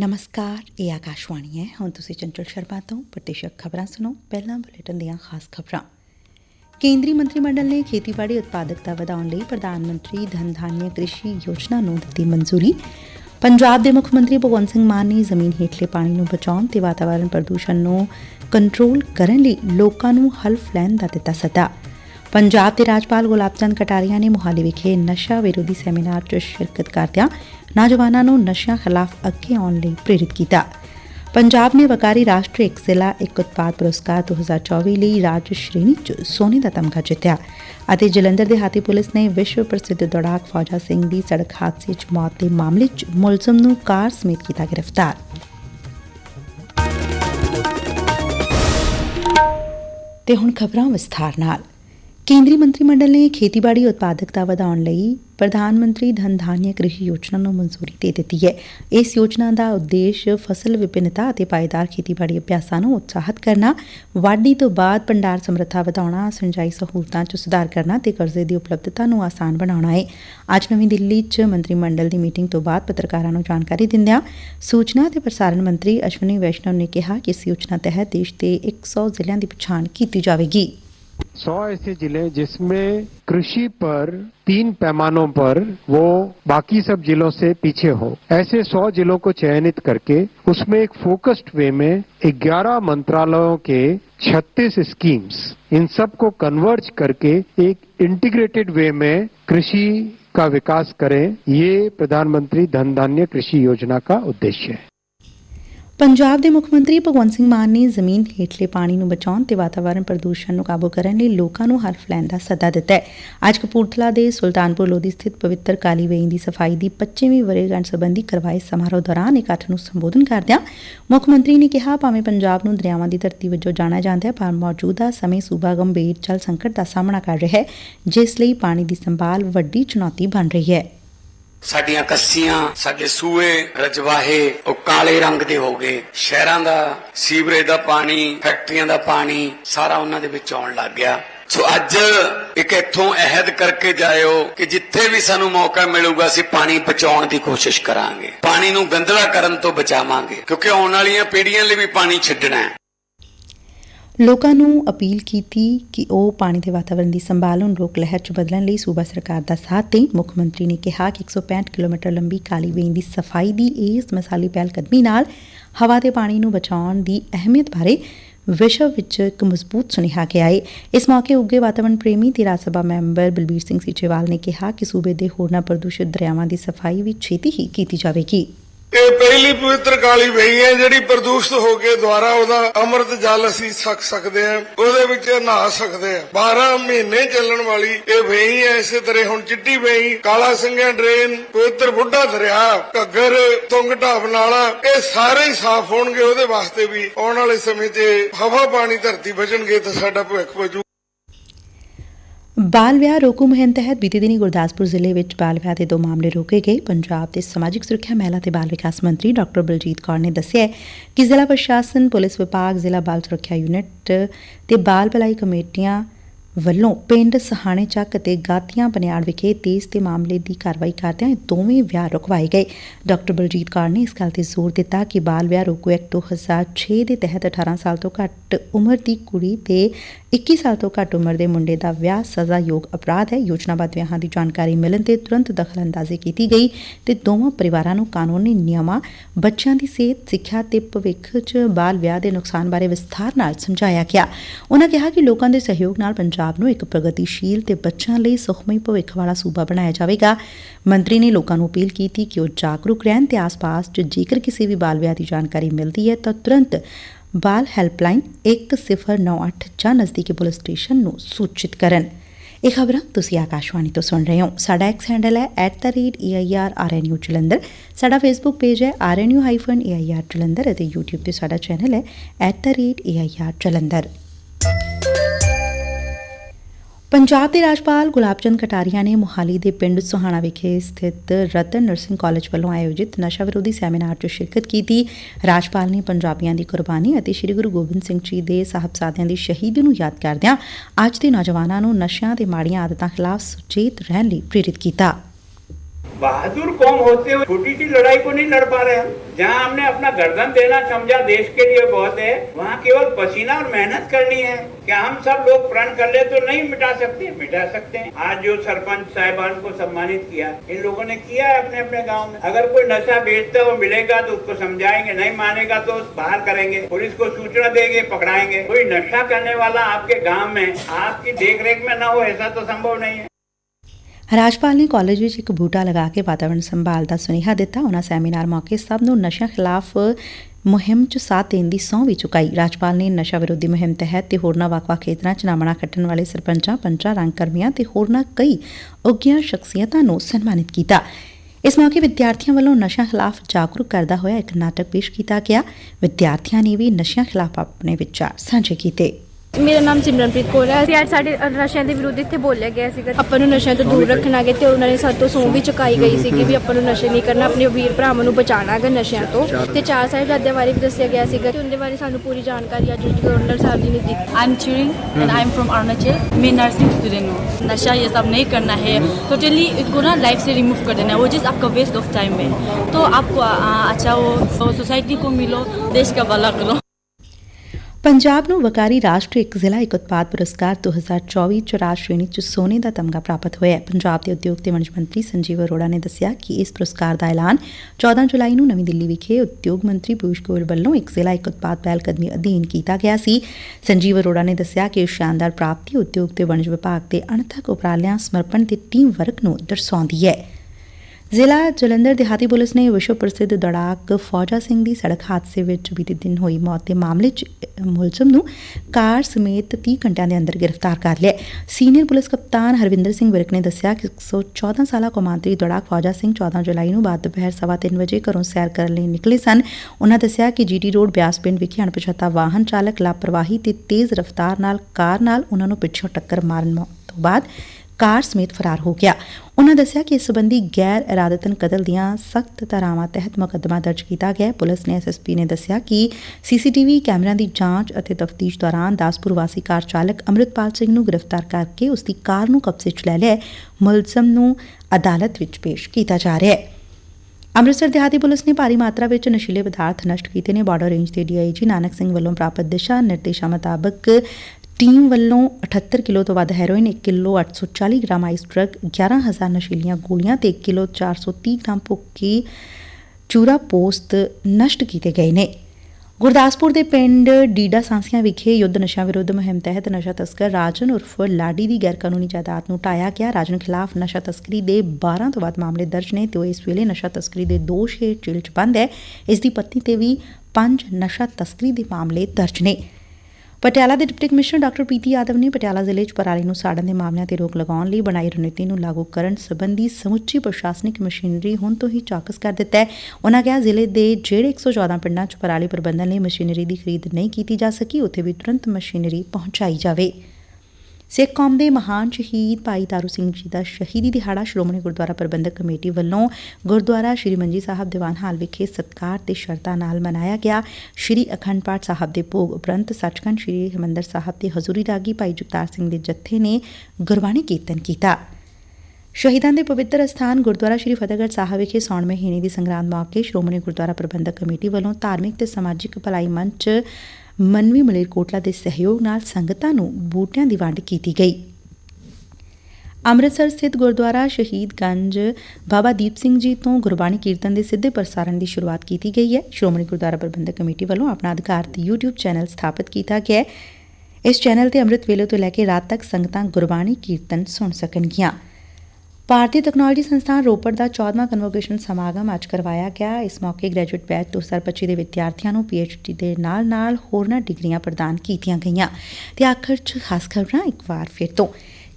ਨਮਸਕਾਰ, ਇਹ ਆਕਾਸ਼ਵਾਣੀ ਹੈ। ਹੁਣ ਤੁਸੀਂ ਚੰਚਲ ਸ਼ਰਮਾ ਤੋਂ ਪ੍ਰਤੀਸ਼ਕ ਖਬਰਾਂ ਸੁਣੋ। ਪਹਿਲਾਂ ਬੁਲੇਟਿਨ ਦੀਆਂ ਖਾਸ ਖਬਰਾਂ। ਕੇਂਦਰੀ ਮੰਤਰੀ ਮੰਡਲ ਨੇ ਖੇਤੀਬਾੜੀ ਉਤਪਾਦਕਤਾ ਵਧਾਉਣ ਲਈ ਪ੍ਰਧਾਨ ਮੰਤਰੀ ਧਨ ਧਾਨਿਆ ਕ੍ਰਿਸ਼ੀ ਯੋਜਨਾ ਨੂੰ ਦਿੱਤੀ ਮਨਜ਼ੂਰੀ। ਪੰਜਾਬ ਦੇ ਮੁੱਖ ਮੰਤਰੀ ਭਗਵੰਤ ਸਿੰਘ ਮਾਨ ਨੇ ਜ਼ਮੀਨ ਹੇਠਲੇ ਪਾਣੀ ਨੂੰ ਬਚਾਉਣ ਤੇ ਵਾਤਾਵਰਣ ਪ੍ਰਦੂਸ਼ਣ ਨੂੰ ਕੰਟਰੋਲ ਕਰਨ ਲਈ ਲੋਕਾਂ ਨੂੰ ਹਲਫ ਲੈਣ ਦਾ ਦਿੱਤਾ ਸੱਦਾ। ਪੰਜਾਬ ਦੇ ਰਾਜਪਾਲ ਗੁਲਾਬ ਚੰਦ ਕਟਾਰੀਆ ਨੇ ਮੁਹਾਲੀ ਵਿਖੇ ਨਸ਼ਾ ਵਿਰੋਧੀ ਸੈਮੀਨਾਰ 'ਚ ਸ਼ਿਰਕਤ ਕਰਦਿਆਂ ਨੌਜਵਾਨਾਂ ਨੂੰ ਨਸ਼ਿਆਂ ਖਿਲਾਫ ਅੱਗੇ ਆਉਣ ਲਈ ਪ੍ਰੇਰਿਤ ਕੀਤਾ। ਪੰਜਾਬ ਨੇ ਵਕਾਰੀ ਰਾਸ਼ਟਰੀ ਇੱਕ ਜ਼ਿਲ੍ਹਾ, ਇੱਕ ਉਤਪਾਦ ਪੁਰਸਕਾਰ 2024 ਲਈ ਰਾਜ ਸ਼੍ਰੇਣੀ 'ਚ ਸੋਨੇ ਦਾ ਤਮਗਾ ਜਿੱਤਿਆ ਅਤੇ ਜਲੰਧਰ ਦੇ ਹਾਤੀ ਪੁਲਿਸ ਨੇ ਵਿਸ਼ਵ ਪ੍ਰਸਿੱਧ ਦੌੜਾਕ ਫੌਜਾ ਸਿੰਘ ਦੀ ਸੜਕ ਹਾਦਸੇ 'ਚ ਮੌਤ ਦੇ ਮਾਮਲੇ 'ਚ ਮੁਲਜ਼ਮ ਨੂੰ ਕਾਰ ਸਮੇਤ ਕੀਤਾ ਗ੍ਰਿਫਤਾਰ। ਤੇ ਹੁਣ ਖਬਰਾਂ ਵਿਸਥਾਰ ਨਾਲ। ਕੇਂਦਰੀ ਮੰਤਰੀ ਮੰਡਲ ਨੇ ਖੇਤੀਬਾੜੀ ਉਤਪਾਦਕਤਾ ਵਧਾਉਣ ਲਈ ਪ੍ਰਧਾਨ ਮੰਤਰੀ ਧਨ ਧਾਨਿਆ ਕ੍ਰਿਸ਼ੀ ਯੋਜਨਾ ਨੂੰ ਮਨਜ਼ੂਰੀ ਦੇ ਦਿੱਤੀ ਹੈ। ਇਸ ਯੋਜਨਾ ਦਾ ਉਦੇਸ਼ ਫਸਲ ਵਿਭਿੰਨਤਾ ਅਤੇ ਪਾਏਦਾਰ ਖੇਤੀਬਾੜੀ ਅਭਿਆਸਾਂ ਨੂੰ ਉਤਸ਼ਾਹਿਤ ਕਰਨਾ, ਵਾਢੀ ਤੋਂ ਬਾਅਦ ਭੰਡਾਰ ਸਮਰੱਥਾ ਵਧਾਉਣਾ ਸਿੰਜਾਈ ਸਹੂਲਤਾਂ 'ਚ ਸੁਧਾਰ ਕਰਨਾ ਤੇ ਕਰਜ਼ੇ ਦੀ ਉਪਲਬਧਤਾ ਨੂੰ ਆਸਾਨ ਬਣਾਉਣਾ ਹੈ ਅੱਜ ਨਵੀਂ ਦਿੱਲੀ 'ਚ ਮੰਤਰੀ ਮੰਡਲ ਦੀ ਮੀਟਿੰਗ ਤੋਂ ਬਾਅਦ ਪੱਤਰਕਾਰਾਂ ਨੂੰ ਜਾਣਕਾਰੀ ਦਿੰਦਿਆਂ ਸੂਚਨਾ ਤੇ ਪ੍ਰਸਾਰਣ ਮੰਤਰੀ ਅਸ਼ਵਨੀ ਵੈਸ਼ਨਵ ਨੇ ਕਿਹਾ ਕਿ ਇਸ ਯੋਜਨਾ ਤਹਿਤ ਦੇਸ਼ ਦੇ 100 ਜ਼ਿਲ੍ਹਿਆਂ ਦੀ ਪਛਾਣ ਕੀਤੀ ਜਾਵੇਗੀ। सौ ऐसे ज़िले जिसमें कृषि पर तीन पैमानों पर वो बाकी सब जिलों से पीछे हो। ऐसे सौ जिलों को चयनित करके उसमें एक फोकस्ड वे में 11 मंत्रालयों के 36 स्कीम्स, इन सबको कन्वर्ज करके एक इंटीग्रेटेड वे में कृषि का विकास करें। ये प्रधानमंत्री धन धान्य कृषि योजना का उद्देश्य है। ਪੰਜਾਬ ਦੇ ਮੁੱਖ ਮੰਤਰੀ ਭਗਵੰਤ ਸਿੰਘ ਮਾਨ ਨੇ ਜ਼ਮੀਨ ਹੇਠਲੇ ਪਾਣੀ ਨੂੰ ਬਚਾਉਣ ਤੇ ਵਾਤਾਵਰਣ ਪ੍ਰਦੂਸ਼ਣ ਨੂੰ ਕਾਬੂ ਕਰਨ ਲਈ ਲੋਕਾਂ ਨੂੰ ਹਲਫ ਲੈਣ ਦਾ ਸੱਦਾ ਦਿੱਤਾ ਹੈ। ਅੱਜ ਕਪੂਰਥਲਾ ਦੇ ਸੁਲਤਾਨਪੁਰ ਲੋਧੀ ਸਥਿਤ ਪਵਿੱਤਰ ਕਾਲੀ ਵੇਈ ਦੀ ਸਫ਼ਾਈ ਦੀ 25ਵੀਂ ਵਰ੍ਹੇਗੰਢ ਸੰਬੰਧੀ ਕਰਵਾਏ ਸਮਾਰੋਹ ਦੌਰਾਨ ਇਕੱਠ ਨੂੰ ਸੰਬੋਧਨ ਕਰਦਿਆਂ ਮੁੱਖ ਮੰਤਰੀ ਨੇ ਕਿਹਾ, ਭਾਵੇਂ ਪੰਜਾਬ ਨੂੰ ਦਰਿਆਵਾਂ ਦੀ ਧਰਤੀ ਵਜੋਂ ਜਾਣਿਆ ਜਾਂਦਾ ਹੈ, ਪਰ ਮੌਜੂਦਾ ਸਮੇਂ ਸੂਬਾ ਗੰਭੀਰ ਜਲ ਸੰਕਟ ਦਾ ਸਾਹਮਣਾ ਕਰ ਰਿਹਾ ਹੈ, ਜਿਸ ਲਈ ਪਾਣੀ ਦੀ ਸੰਭਾਲ ਵੱਡੀ ਚੁਣੌਤੀ ਬਣ ਰਹੀ ਹੈ। ਸਾਡੀਆਂ ਕੱਸੀਆਂ, ਸਾਡੇ ਸੂਏ, ਰਜਵਾਹੇ, ਉਹ ਕਾਲੇ ਰੰਗ ਦੇ ਹੋ ਗਏ। ਸ਼ਹਿਰਾਂ ਦਾ, ਸੀਵਰੇਜ ਦਾ ਪਾਣੀ, ਫੈਕਟਰੀਆਂ ਦਾ ਪਾਣੀ, ਸਾਰਾ ਉਹਨਾਂ ਦੇ ਵਿੱਚ ਆਉਣ ਲੱਗ ਗਿਆ। ਸੋ ਅੱਜ ਇੱਕ ਇੱਥੋਂ ਅਹਿਦ ਕਰਕੇ ਜਾਇਓ ਕਿ ਜਿੱਥੇ ਵੀ ਸਾਨੂੰ ਮੌਕਾ ਮਿਲੂਗਾ, ਅਸੀਂ ਪਾਣੀ ਬਚਾਉਣ ਦੀ ਕੋਸ਼ਿਸ਼ ਕਰਾਂਗੇ। ਪਾਣੀ ਨੂੰ ਗੰਦਲਾ ਕਰਨ ਤੋਂ ਬਚਾਵਾਂਗੇ, ਕਿਉਂਕਿ ਆਉਣ ਵਾਲੀਆਂ ਪੀੜ੍ਹੀਆਂ ਲਈ ਵੀ ਪਾਣੀ ਛੱਡਣਾ ਹੈ। ਲੋਕਾਂ ਨੂੰ ਅਪੀਲ ਕੀਤੀ ਕਿ ਉਹ ਪਾਣੀ ਦੇ ਵਾਤਾਵਰਣ ਦੀ ਸੰਭਾਲ ਨੂੰ ਲੋਕ ਲਹਿਰ ਚ ਬਦਲਣ ਲਈ ਸੂਬਾ ਸਰਕਾਰ ਦਾ ਸਾਥ ਦੇਣ। ਮੁੱਖ ਮੰਤਰੀ ਨੇ ਕਿਹਾ ਕਿ 165 ਕਿਲੋਮੀਟਰ ਲੰਬੀ ਕਾਲੀ ਵੇਈ ਦੀ ਸਫ਼ਾਈ ਦੀ ਇਸ ਮਿਸਾਲੀ ਪਹਿਲ ਕਦਮੀ ਨਾਲ ਹਵਾ ਤੇ ਪਾਣੀ ਨੂੰ ਬਚਾਉਣ ਦੀ ਅਹਿਮੀਅਤ ਬਾਰੇ ਵਿਸ਼ਵ ਵਿੱਚ ਇੱਕ ਮਜ਼ਬੂਤ ਸੁਨੇਹਾ ਗਿਆ ਹੈ ਇਸ ਮੌਕੇ ਉੱਗੇ ਵਾਤਾਵਰਣ ਪ੍ਰੇਮੀ ਤੇ ਰਾਜ ਸਭਾ ਮੈਂਬਰ ਬਲਬੀਰ ਸਿੰਘ ਸੀਚੇਵਾਲ ਨੇ ਕਿਹਾ ਕਿ ਸੂਬੇ ਦੇ ਹੋਰਨਾਂ ਪ੍ਰਦੂਸ਼ਿਤ ਦਰਿਆਵਾਂ ਦੀ ਸਫ਼ਾਈ ਵੀ ਛੇਤੀ ਹੀ ਕੀਤੀ ਜਾਵੇਗੀ। ਇਹ ਪਹਿਲੀ ਪਵਿੱਤਰ ਕਾਲੀ ਵਹੀ ਹੈ, ਜਿਹੜੀ ਪ੍ਰਦੂਸ਼ਿਤ ਹੋ ਕੇ ਦੁਆਰਾ ਉਹਦਾ ਅੰਮ੍ਰਿਤ ਜਲ ਅਸੀਂ ਛਕ ਸਕਦੇ ਹਾਂ, ਉਹਦੇ ਵਿੱਚ ਨਹਾ ਸਕਦੇ ਹਾਂ। 12 ਮਹੀਨੇ ਚੱਲਣ ਵਾਲੀ ਇਹ ਵਹੀ ਹੈ, ਇਸੇ ਤਰ੍ਹਾਂ ਹੁਣ ਚਿੱਟੀ ਵਹੀ, ਕਾਲਾ ਸਿੰਘਿਆ ਡਰੇਨ, ਪਵਿੱਤਰ ਬੁੱਢਾ ਦਰਿਆ, ਘੱਗਰ ਤੁੰਗ ਢਾਬ ਨਾਲਾ ਇਹ ਸਾਰੇ ਹੀ ਸਾਫ਼ ਹੋਣਗੇ, ਉਹਦੇ ਵਾਸਤੇ ਵੀ ਆਉਣ ਵਾਲੇ ਸਮੇਂ 'ਚ ਹਵਾ, ਪਾਣੀ, ਧਰਤੀ, ਬਚਣਗੇ ਤਾਂ ਸਾਡਾ ਭਵਿੱਖ ਵਜੂ ਬਾਲ ਵਿਆਹ ਰੋਕੂ ਮੁਹਿੰਮ ਤਹਿਤ ਬੀਤੇ ਦਿਨੀ ਗੁਰਦਾਸਪੁਰ ਜ਼ਿਲ੍ਹੇ ਵਿੱਚ ਬਾਲ ਵਿਆਹ ਦੇ ਦੋ ਮਾਮਲੇ ਰੋਕੇ ਗਏ। ਪੰਜਾਬ ਦੇ ਸਮਾਜਿਕ ਸੁਰੱਖਿਆ ਮਹਿਲਾ ਤੇ ਬਾਲ ਵਿਕਾਸ ਮੰਤਰੀ ਡਾਕਟਰ ਬਲਜੀਤ ਕੌਰ ਨੇ ਦੱਸਿਆ ਕਿ ਜ਼ਿਲ੍ਹਾ ਪ੍ਰਸ਼ਾਸਨ, ਪੁਲਿਸ ਵਿਭਾਗ, ਜ਼ਿਲ੍ਹਾ ਬਾਲ ਸੁਰੱਖਿਆ ਯੂਨਿਟ ਤੇ ਬਾਲ ਭਲਾਈ ਕਮੇਟੀਆਂ ਵੱਲੋਂ ਪਿੰਡ ਸਹਾਣੇ ਚੱਕ ਅਤੇ ਗਾਤੀਆਂ ਬਨਿਆੜ ਵਿਖੇ ਤੇਜ਼ ਤੇ ਮਾਮਲੇ ਦੀ ਕਾਰਵਾਈ ਕਰਦਿਆਂ ਦੋਵੇਂ ਵਿਆਹ ਰੁਕਵਾਏ ਗਏ। ਡਾਕਟਰ ਬਲਜੀਤ ਕੌਰ ਨੇ ਇਸ ਗੱਲ ਤੇ ਜ਼ੋਰ ਦਿੱਤਾ ਕਿ ਬਾਲ ਵਿਆਹ ਰੋਕੂ ਐਕਟ 2006 ਦੇ ਤਹਿਤ 18 ਸਾਲ ਤੋਂ ਘੱਟ ਉਮਰ ਦੀ ਕੁੜੀ ਤੇ 21 ਸਾਲ ਤੋਂ ਘੱਟ ਉਮਰ ਦੇ ਮੁੰਡੇ ਦਾ ਵਿਆਹ ਸਜ਼ਾਯੋਗ ਅਪਰਾਧ ਹੈ। ਯੋਜਨਾਬੱਧ ਵਿਆਹਾਂ ਦੀ ਜਾਣਕਾਰੀ ਮਿਲਣ ਤੇ ਤੁਰੰਤ ਦਖਲਅੰਦਾਜ਼ੀ ਕੀਤੀ ਗਈ ਤੇ ਦੋਵਾਂ ਪਰਿਵਾਰਾਂ ਨੂੰ ਕਾਨੂੰਨੀ ਨਿਯਮਾਂ, ਬੱਚਿਆਂ ਦੀ ਸਿਹਤ, ਸਿੱਖਿਆ ਤੇ ਭਵਿੱਖ 'ਚ ਬਾਲ ਵਿਆਹ ਦੇ ਨੁਕਸਾਨ ਬਾਰੇ ਵਿਸਥਾਰ ਨਾਲ ਸਮਝਾਇਆ ਗਿਆ। ਉਹਨਾਂ ਕਿਹਾ ਕਿ ਲੋਕਾਂ ਦੇ ਸਹਿਯੋਗ ਨਾਲ ਪੰਜਾਬ ਨੂੰ ਇੱਕ ਪ੍ਰਗਤੀਸ਼ੀਲ ਤੇ ਬੱਚਿਆਂ ਲਈ ਸੁਖਮਈ ਭਵਿੱਖ ਵਾਲਾ ਸੂਬਾ ਬਣਾਇਆ ਜਾਵੇਗਾ। ਮੰਤਰੀ ਨੇ ਲੋਕਾਂ ਨੂੰ ਅਪੀਲ ਕੀਤੀ ਕਿ ਉਹ ਜਾਗਰੂਕ ਰਹਿਣ ਤੇ ਆਸ-ਪਾਸ 'ਚ ਜੇਕਰ ਕਿਸੇ ਵੀ ਬਾਲ ਵਿਆਹ ਦੀ ਜਾਣਕਾਰੀ ਮਿਲਦੀ ਹੈ ਤਾਂ ਤੁਰੰਤ ਬਾਲ ਹੈਲਪਲਾਈਨ 1098 ਜਾਂ ਨਜ਼ਦੀਕੀ ਪੁਲਿਸ ਸਟੇਸ਼ਨ ਨੂੰ ਸੂਚਿਤ ਕਰਨ। ਇਹ ਖਬਰਾਂ ਤੁਸੀਂ ਆਕਾਸ਼ਵਾਣੀ ਤੋਂ ਸੁਣ ਰਹੇ ਹੋ। ਸਾਡਾ ਐਕਸ ਹੈਂਡਲ ਹੈ @airrnu ਜਲੰਧਰ। ਸਾਡਾ ਫੇਸਬੁੱਕ ਪੇਜ ਹੈ rnu-air ਜਲੰਧਰ ਅਤੇ YouTube ਤੇ ਸਾਡਾ ਚੈਨਲ ਹੈ @air ਜਲੰਧਰ। ਪੰਜਾਬ ਦੇ ਰਾਜਪਾਲ ਗੁਲਾਬ ਚੰਦ ਕਟਾਰੀਆ ਨੇ ਮੁਹਾਲੀ ਦੇ ਪਿੰਡ ਸੁਹਾਣਾ ਵਿਖੇ ਸਥਿਤ ਰਤਨ ਨਰਸਿੰਗ ਕਾਲਜ ਵੱਲੋਂ ਆਯੋਜਿਤ ਨਸ਼ਾ ਵਿਰੋਧੀ ਸੈਮੀਨਾਰ 'ਚ ਸ਼ਿਰਕਤ ਕੀਤੀ। ਰਾਜਪਾਲ ਨੇ ਪੰਜਾਬੀਆਂ ਦੀ ਕੁਰਬਾਨੀ ਅਤੇ ਸ੍ਰੀ ਗੁਰੂ ਗੋਬਿੰਦ ਸਿੰਘ ਜੀ ਦੇ ਸਾਹਿਬਜ਼ਾਦਿਆਂ ਦੀ ਸ਼ਹੀਦੀ ਨੂੰ ਯਾਦ ਕਰਦਿਆਂ ਅੱਜ ਦੇ ਨੌਜਵਾਨਾਂ ਨੂੰ ਨਸ਼ਿਆਂ ਤੇ ਮਾੜੀਆਂ ਆਦਤਾਂ ਖਿਲਾਫ ਸੁਚੇਤ ਰਹਿਣ ਲਈ ਪ੍ਰੇਰਿਤ ਕੀਤਾ। बहादुर कौम होते हुए छोटी सी लड़ाई को नहीं लड़ पा रहे हम। जहाँ हमने अपना गर्दन देना समझा, देश के लिए बहुत है, वहाँ केवल पसीना और मेहनत करनी है। क्या हम सब लोग प्रण कर ले तो नहीं मिटा सकते? मिटा सकते हैं। आज जो सरपंच साहिबान को सम्मानित किया, इन लोगों ने किया है अपने अपने गाँव में। अगर कोई नशा बेचता हो मिलेगा तो उसको समझाएँगे, नहीं मानेगा तो बाहर करेंगे। पुलिस को सूचना देंगे, पकड़ाएँगे। कोई नशा करने वाला आपके गाँव में, आपकी देख में न हो, ऐसा तो संभव नहीं है। ਰਾਜਪਾਲ ਨੇ ਕਾਲਜ ਵਿੱਚ ਇੱਕ ਬੂਟਾ ਲਗਾ ਕੇ ਵਾਤਾਵਰਣ ਸੰਭਾਲ ਦਾ ਸੁਨੇਹਾ ਦਿੱਤਾ। ਉਹਨਾਂ ਸੈਮੀਨਾਰ ਮੌਕੇ ਸਭ ਨੂੰ ਨਸ਼ਿਆਂ ਖਿਲਾਫ ਮੁਹਿੰਮ 'ਚ ਸਾਥ ਦੇਣ ਦੀ ਸਹੁੰ ਵੀ ਚੁਕਾਈ। ਰਾਜਪਾਲ ਨੇ ਨਸ਼ਾ ਵਿਰੋਧੀ ਮੁਹਿੰਮ ਤਹਿਤ ਤੇ ਹੋਰਨਾਂ ਵੱਖ-ਵੱਖ ਖੇਤਰਾਂ 'ਚ ਨਾਮਣਾ ਖੱਟਣ ਵਾਲੇ ਸਰਪੰਚਾਂ, ਪੰਚਾਂ ਰੰਗ ਕਰਮੀਆਂ ਤੇ ਹੋਰਨਾਂ ਕਈ ਉੱਘੀਆਂ ਸ਼ਖਸੀਅਤਾਂ ਨੂੰ ਸਨਮਾਨਿਤ ਕੀਤਾ। ਇਸ ਮੌਕੇ ਵਿਦਿਆਰਥੀਆਂ ਵੱਲੋਂ ਨਸ਼ਿਆਂ ਖਿਲਾਫ ਜਾਗਰੂਕ ਕਰਦਾ ਹੋਇਆ ਇੱਕ ਨਾਟਕ ਪੇਸ਼ ਕੀਤਾ ਗਿਆ। ਵਿਦਿਆਰਥੀਆਂ ਨੇ ਵੀ ਨਸ਼ਿਆਂ ਖਿਲਾਫ ਆਪਣੇ ਵਿਚਾਰ ਸਾਂਝੇ ਕੀਤੇ। ਮੇਰਾ ਨਾਮ ਸਿਮਰਨਪ੍ਰੀਤ ਕੌਰ ਹੈ ਤੇ ਅੱਜ ਸਾਡੇ ਨਸ਼ਿਆਂ ਦੇ ਵਿਰੁੱਧ ਇੱਥੇ ਬੋਲਿਆ ਗਿਆ ਸੀਗਾ ਆਪਾਂ ਨੂੰ ਨਸ਼ਿਆਂ ਤੋਂ ਦੂਰ ਰੱਖਣਾ ਹੈ ਤੇ ਉਹਨਾਂ ਨੇ ਸਾਡੇ ਤੋਂ ਸਹੁੰ ਵੀ ਚੁਕਾਈ ਗਈ ਸੀਗੀ ਵੀ ਆਪਾਂ ਨੂੰ ਨਸ਼ੇ ਨਹੀਂ ਕਰਨਾ ਆਪਣੇ ਵੀਰ ਭਰਾਵਾਂ ਨੂੰ ਬਚਾਉਣਾ ਹੈਗਾ ਨਸ਼ਿਆਂ ਤੋਂ ਤੇ ਚਾਰ ਸਾਹਿਬਜ਼ਾਦਿਆਂ ਬਾਰੇ ਵੀ ਦੱਸਿਆ ਗਿਆ ਸੀਗਾ ਤੇ ਉਹਦੇ ਬਾਰੇ ਸਾਨੂੰ ਪੂਰੀ ਜਾਣਕਾਰੀ ਅੱਜ ਗਵਰਨਰ ਸਾਹਿਬ ਜੀ ਨੇ ਦਿੱਤੀ I'm Churin and I'm from Arunachal. मैं नर्सिंग स्टूडेंट हूँ नशा ये सब नहीं करना है टोटली इसको ना लाइफ से रिमूव कर देना है वो जस्ट आपका वेस्ट ऑफ टाइम है तो आपको आ, अच्छा हो सोसाइटी को मिलो देश का भला करो ਪੰਜਾਬ ਨੂੰ ਵਕਾਰੀ ਰਾਸ਼ਟਰੀ ਇੱਕ ਜ਼ਿਲ੍ਹਾ, ਇੱਕ ਉਤਪਾਦ ਪੁਰਸਕਾਰ 2024 ਚ ਰਾਜ ਸ਼੍ਰੇਣੀ ਚ ਸੋਨੇ ਦਾ ਤਮਗਾ ਪ੍ਰਾਪਤ ਹੋਇਆ ਹੈ। ਪੰਜਾਬ ਦੇ ਉਦਯੋਗ ਤੇ ਵਣਜ ਮੰਤਰੀ ਸੰਜੀਵ ਅਰੋੜਾ ਨੇ ਦੱਸਿਆ ਕਿ ਇਸ ਪੁਰਸਕਾਰ ਦਾ ਐਲਾਨ 14 ਜੁਲਾਈ ਨੂੰ ਨਵੀਂ ਦਿੱਲੀ ਵਿਖੇ ਉਦਯੋਗ ਮੰਤਰੀ ਪੀਯੂਸ਼ ਗੋਇਲ ਵੱਲੋਂ ਇੱਕ ਜ਼ਿਲ੍ਹਾ, ਇੱਕ ਉਤਪਾਦ ਪਹਿਲਕਦਮੀ ਅਧੀਨ ਕੀਤਾ ਗਿਆ ਸੀ। ਸੰਜੀਵ ਅਰੋੜਾ ਨੇ ਦੱਸਿਆ ਕਿ ਇਹ ਸ਼ਾਨਦਾਰ ਪ੍ਰਾਪਤੀ ਉਦਯੋਗ ਤੇ ਵਣਜ ਵਿਭਾਗ ਦੇ ਅਣਥਕ ਉਪਰਾਲਿਆਂ ਸਮਰਪਣ ਤੇ ਟੀਮ ਵਰਕ ਨੂੰ ਦਰਸਾਉਂਦੀ ਹੈ। ਜ਼ਿਲ੍ਹਾ ਜਲੰਧਰ ਦਿਹਾਤੀ ਪੁਲਿਸ ਨੇ ਵਿਸ਼ਵ ਪ੍ਰਸਿੱਧ ਦੌੜਾਕ ਫੌਜਾ ਸਿੰਘ ਦੀ ਸੜਕ ਹਾਦਸੇ ਵਿੱਚ ਬੀਤੇ ਦਿਨ ਹੋਈ ਮੌਤ ਦੇ ਮਾਮਲੇ 'ਚ ਮੁਲਜ਼ਮ ਨੂੰ ਕਾਰ ਸਮੇਤ 30 ਘੰਟਿਆਂ ਦੇ ਅੰਦਰ ਗ੍ਰਿਫਤਾਰ ਕਰ ਲਿਆ। ਸੀਨੀਅਰ ਪੁਲਿਸ ਕਪਤਾਨ ਹਰਵਿੰਦਰ ਸਿੰਘ ਵਿਰਕ ਨੇ ਦੱਸਿਆ ਕਿ 114 ਸਾਲਾ ਕੌਮਾਂਤਰੀ ਦੌੜਾਕ ਫੌਜਾ ਸਿੰਘ 14 ਜੁਲਾਈ ਨੂੰ ਬਾਅਦ ਦੁਪਹਿਰ ਸਵਾ ਤਿੰਨ ਵਜੇ ਘਰੋਂ ਸੈਰ ਕਰਨ ਲਈ ਨਿਕਲੇ ਸਨ। ਉਹਨਾਂ ਦੱਸਿਆ ਕਿ ਜੀਟੀ ਰੋਡ ਬਿਆਸ ਪਿੰਡ ਵਿਖੇ ਅਣਪਛਾਤਾ ਵਾਹਨ ਚਾਲਕ ਲਾਪਰਵਾਹੀ ਤੇ ਤੇਜ਼ ਰਫ਼ਤਾਰ ਨਾਲ ਕਾਰ ਨਾਲ ਉਹਨਾਂ ਨੂੰ ਪਿੱਛੋਂ ਟੱਕਰ ਮਾਰਨ ਤੋਂ ਬਾਅਦ ਕਾਰ ਸਮੇਤ ਫਰਾਰ ਹੋ ਗਿਆ। ਉਹਨਾਂ ਦੱਸਿਆ ਕਿ ਇਸ ਸਬੰਧੀ ਗੈਰ ਇਰਾਦਤਨ ਕਤਲ ਦੀਆਂ ਸਖਤ ਧਾਰਾਵਾਂ ਤਹਿਤ ਮੁਕੱਦਮਾ ਦਰਜ ਕੀਤਾ ਗਿਆ। ਪੁਲਿਸ ਨੇ ਐਸਐਸਪੀ ਨੇ ਦੱਸਿਆ ਕਿ ਸੀਸੀਟੀਵੀ ਕੈਮਰਿਆਂ ਦੀ ਜਾਂਚ ਅਤੇ ਤਫਤੀਸ਼ ਦੌਰਾਨ ਦਾਸਪੁਰ ਵਾਸੀ ਕਾਰ ਚਾਲਕ ਅੰਮ੍ਰਿਤਪਾਲ ਸਿੰਘ ਨੂੰ ਗ੍ਰਿਫਤਾਰ ਕਰਕੇ ਉਸ ਦੀ ਕਾਰ ਨੂੰ ਕਬਜ਼ੇ 'ਚ ਲੈ ਲਿਆ। ਮੁਲਜ਼ਮ ਨੂੰ ਅਦਾਲਤ ਵਿੱਚ ਪੇਸ਼ ਕੀਤਾ ਜਾ ਰਿਹਾ ਹੈ। ਅੰਮ੍ਰਿਤਸਰ ਦਿਹਾਤੀ ਪੁਲਿਸ ਨੇ ਭਾਰੀ ਮਾਤਰਾ ਵਿੱਚ ਨਸ਼ੀਲੇ ਪਦਾਰਥ ਨਸ਼ਟ ਕੀਤੇ ਨੇ। ਬਾਰਡਰ ਰੇਂਜ ਦੇ ਡੀਆਈਜੀ ਨਾਨਕ ਸਿੰਘ ਵੱਲੋਂ ਪ੍ਰਾਪਤ ਦਿਸ਼ਾ ਨਿਰਦੇਸ਼ਾਂ ਮੁਤਾਬਕ ਟੀਮ ਵੱਲੋਂ 78 ਕਿਲੋ ਤੋਂ ਵੱਧ heroin 1 kilo 840 gram ice drug 11000 ਨਸ਼ੀਲੀਆਂ ਗੋਲੀਆਂ ਤੇ 1 ਕਿਲੋ 430 ਗ੍ਰਾਮ ਭੁੱਕੀ ਚੂਰਾ ਪੋਸਤ ਨਸ਼ਟ ਕੀਤੇ ਗਏ ਨੇ। ਗੁਰਦਾਸਪੁਰ ਦੇ ਪਿੰਡ ਡੀਡਾ ਸਾਂਸੀਆਂ ਵਿਖੇ ਯੁੱਧ ਨਸ਼ਾ ਵਿਰੁੱਧ ਮੁਹਿੰਮ ਤਹਿਤ ਨਸ਼ਾ ਤਸਕਰ ਰਾਜਨ ਉਰਫ ਲਾਡੀ ਦੀ ਗੈਰਕਾਨੂੰਨੀ ਜਾਇਦਾਦ ਨੂੰ ਢਾਇਆ ਗਿਆ। ਰਾਜਨ ਖਿਲਾਫ ਨਸ਼ਾ ਤਸਕਰੀ ਦੇ 12 ਤੋਂ ਵੱਧ ਮਾਮਲੇ ਦਰਜ ਨੇ ਤੇ ਉਹ ਇਸ ਵੇਲੇ ਨਸ਼ਾ ਤਸਕਰੀ ਦੇ ਦੋਸ਼ ਹੇਠ ਜੇਲ੍ਹ 'ਚ ਬੰਦ ਹੈ। ਇਸ ਦੀ ਪਤਨੀ ਤੇ ਵੀ ਪੰਜ ਨਸ਼ਾ ਤਸਕਰੀ ਦੇ ਮਾਮਲੇ ਦਰਜ ਨੇ। ਪਟਿਆਲਾ ਦੇ ਡਿਪਟੀ ਕਮਿਸ਼ਨਰ ਡਾਕਟਰ ਪੀਤੀ ਯਾਦਵ ਨੇ ਪਟਿਆਲਾ ਜ਼ਿਲ੍ਹੇ 'ਚ ਪਰਾਲੀ ਨੂੰ ਸਾੜਨ ਦੇ ਮਾਮਲਿਆਂ ਤੇ ਰੋਕ ਲਗਾਉਣ ਲਈ ਬਣਾਈ ਰਣਨੀਤੀ ਨੂੰ ਲਾਗੂ ਕਰਨ ਸੰਬੰਧੀ ਸਮੁੱਚੀ ਪ੍ਰਸ਼ਾਸਨਿਕ ਮਸ਼ੀਨਰੀ ਹੁਣ ਤੋਂ ਹੀ ਚੌਕਸ ਕਰ ਦਿੱਤਾ ਹੈ। ਉਹਨਾਂ ਕਿਹਾ, ਜ਼ਿਲ੍ਹੇ ਦੇ ਜਿਹੜੇ 114 ਪਿੰਡਾਂ 'ਚ ਪਰਾਲੀ ਪ੍ਰਬੰਧਨ ਲਈ ਮਸ਼ੀਨਰੀ ਦੀ ਖਰੀਦ ਨਹੀਂ ਕੀਤੀ ਜਾ ਸਕੀ, ਉੱਥੇ ਵੀ ਤੁਰੰਤ ਮਸ਼ੀਨਰੀ ਪਹੁੰਚਾਈ ਜਾਵੇ। ਸਿੱਖ ਕੌਮ ਦੇ ਮਹਾਨ ਸ਼ਹੀਦ ਭਾਈ ਤਾਰੂ ਸਿੰਘ ਜੀ ਦਾ ਸ਼ਹੀਦੀ ਦਿਹਾੜਾ ਸ਼੍ਰੋਮਣੀ ਗੁਰਦੁਆਰਾ ਪ੍ਰਬੰਧਕ ਕਮੇਟੀ ਵੱਲੋਂ ਗੁਰਦੁਆਰਾ ਸ਼੍ਰੀ ਮੰਜੀ ਸਾਹਿਬ ਦੀਵਾਨ ਹਾਲ ਵਿਖੇ ਸਤਕਾਰ ਤੇ ਸ਼ਰਧਾ ਨਾਲ ਮਨਾਇਆ ਗਿਆ। ਸ਼੍ਰੀ ਅਖੰਡ ਪਾਠ ਸਾਹਿਬ ਦੇ ਭੋਗ ਉਪਰੰਤ ਸੱਚਖੰਡ ਸ਼੍ਰੀ ਹਰਿਮੰਦਰ ਸਾਹਿਬ ਦੇ ਹਜ਼ੂਰੀ ਰਾਗੀ ਭਾਈ ਜਗਤਾਰ ਸਿੰਘ ਦੇ ਜੱਥੇ ਨੇ ਗੁਰਬਾਣੀ ਕੀਰਤਨ ਕੀਤਾ। ਸ਼ਹੀਦਾਂ ਦੇ ਪਵਿੱਤਰ ਸਥਾਨ ਗੁਰਦੁਆਰਾ ਸ਼੍ਰੀ ਫਤਿਹਗੜ੍ਹ ਸਾਹਿਬ ਵਿਖੇ ਸੌਣ ਮਹੀਨੇ ਦੀ ਸੰਗਰਾਂਦ ਮੌਕੇ ਸ਼੍ਰੋਮਣੀ ਗੁਰਦੁਆਰਾ ਪ੍ਰਬੰਧਕ ਕਮੇਟੀ ਵੱਲੋਂ ਧਾਰਮਿਕ ਤੇ ਸਮਾਜਿਕ ਭਲਾਈ ਮੰਚ ਮਨਵੀ ਮਲੇਰਕੋਟਲਾ ਦੇ ਸਹਿਯੋਗ ਨਾਲ ਸੰਗਤਾਂ ਨੂੰ ਬੂਟਿਆਂ ਦੀ ਵੰਡ ਕੀਤੀ ਗਈ। ਅੰਮ੍ਰਿਤਸਰ ਸਥਿਤ ਗੁਰਦੁਆਰਾ ਸ਼ਹੀਦਗੰਜ ਬਾਬਾ ਦੀਪ ਸਿੰਘ ਜੀ ਤੋਂ ਗੁਰਬਾਣੀ ਕੀਰਤਨ ਦੇ ਸਿੱਧੇ ਪ੍ਰਸਾਰਣ ਦੀ ਸ਼ੁਰੂਆਤ ਕੀਤੀ ਗਈ ਹੈ। ਸ਼੍ਰੋਮਣੀ ਗੁਰਦੁਆਰਾ ਪ੍ਰਬੰਧਕ ਕਮੇਟੀ ਵੱਲੋਂ ਆਪਣਾ ਅਧਿਕਾਰਤ YouTube ਚੈਨਲ ਸਥਾਪਿਤ ਕੀਤਾ ਗਿਆ ਹੈ। ਇਸ ਚੈਨਲ ਤੇ ਅੰਮ੍ਰਿਤ ਵੇਲੇ ਤੋਂ ਲੈ ਕੇ ਰਾਤ ਤੱਕ ਸੰਗਤਾਂ ਗੁਰਬਾਣੀ ਕੀਰਤਨ ਸੁਣ ਸਕਣਗੀਆਂ। ਭਾਰਤੀ ਤਕਨਾਲੋਜੀ ਸੰਸਥਾਨ ਰੋਪੜ ਦਾ 14ਵਾਂ ਕਨਵੋਕੇਸ਼ਨ ਸਮਾਗਮ ਅੱਜ ਕਰਵਾਇਆ ਗਿਆ। ਇਸ ਮੌਕੇ ਗ੍ਰੈਜੂਏਟ ਬੈਚ 2025 ਦੇ ਵਿਦਿਆਰਥੀਆਂ ਨੂੰ ਪੀਐਚਡੀ ਦੇ ਨਾਲ-ਨਾਲ ਹੋਰਨਾਂ ਡਿਗਰੀਆਂ ਪ੍ਰਦਾਨ ਕੀਤੀਆਂ ਗਈਆਂ। ਤੇ ਆਖਰ 'ਚ ਖਾਸ ਖਬਰਾਂ ਇੱਕ ਵਾਰ ਫਿਰ ਤੋਂ।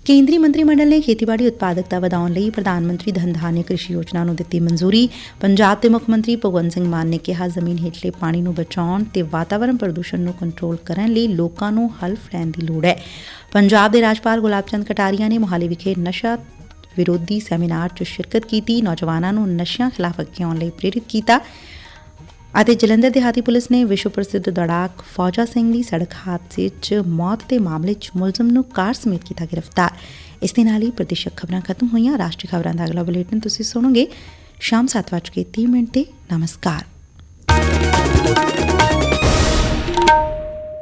ਕੇਂਦਰੀ ਮੰਤਰੀ ਮੰਡਲ ਨੇ ਖੇਤੀਬਾੜੀ ਉਤਪਾਦਕਤਾ ਵਧਾਉਣ ਲਈ ਪ੍ਰਧਾਨ ਮੰਤਰੀ ਧਨ ਧਾਨਯ ਕ੍ਰਿਸ਼ੀ ਯੋਜਨਾ ਨੂੰ ਦਿੱਤੀ ਮਨਜ਼ੂਰੀ। ਪੰਜਾਬ ਦੇ ਮੁੱਖ ਮੰਤਰੀ ਭਗਵੰਤ ਸਿੰਘ ਮਾਨ ਨੇ ਕਿਹਾ, ਜ਼ਮੀਨ ਹੇਠਲੇ ਪਾਣੀ ਨੂੰ ਬਚਾਉਣ ਤੇ ਵਾਤਾਵਰਣ ਪ੍ਰਦੂਸ਼ਣ ਨੂੰ ਕੰਟਰੋਲ ਕਰਨ ਲਈ ਲੋਕਾਂ ਨੂੰ ਹਲਫ ਲੈਣ ਦੀ ਲੋੜ ਹੈ। ਪੰਜਾਬ ਦੇ ਰਾਜਪਾਲ ਗੁਲਾਬ ਚੰਦ ਕਟਾਰੀਆ ਨੇ ਮੁਹਾਲੀ ਵਿਖੇ ਨਸ਼ਾ ਵਿਰੋਧੀ ਸੈਮੀਨਾਰ 'ਚ ਸ਼ਿਰਕਤ ਕੀਤੀ, ਨੌਜਵਾਨਾਂ ਨੂੰ ਨਸ਼ਿਆਂ ਖਿਲਾਫ ਅੱਗੇ ਆਉਣ ਲਈ ਪ੍ਰੇਰਿਤ ਕੀਤਾ ਅਤੇ ਜਲੰਧਰ ਦਿਹਾਤੀ ਪੁਲਿਸ ਨੇ ਵਿਸ਼ਵ ਪ੍ਰਸਿੱਧ ਦੌੜਾਕ ਫੌਜਾ ਸਿੰਘ ਦੀ ਸੜਕ ਹਾਦਸੇ 'ਚ ਮੌਤ ਦੇ ਮਾਮਲੇ 'ਚ ਮੁਲਜ਼ਮ ਨੂੰ ਕਾਰ ਸਮੇਤ ਕੀਤਾ ਗ੍ਰਿਫਤਾਰ। ਇਸ ਦੇ ਨਾਲ ਹੀ ਪ੍ਰਦੇਸ਼ਕ ਖਬਰਾਂ ਖਤਮ ਹੋਈਆਂ। ਰਾਸ਼ਟਰੀ ਖਬਰਾਂ ਦਾ ਅਗਲਾ ਬੁਲੇਟਿਨ ਤੁਸੀਂ ਸੁਣੋਗੇ। ਸ਼ਾਮ 7:30 ਮਿੰਟ ਤੇ ਨਮਸਕਾਰ।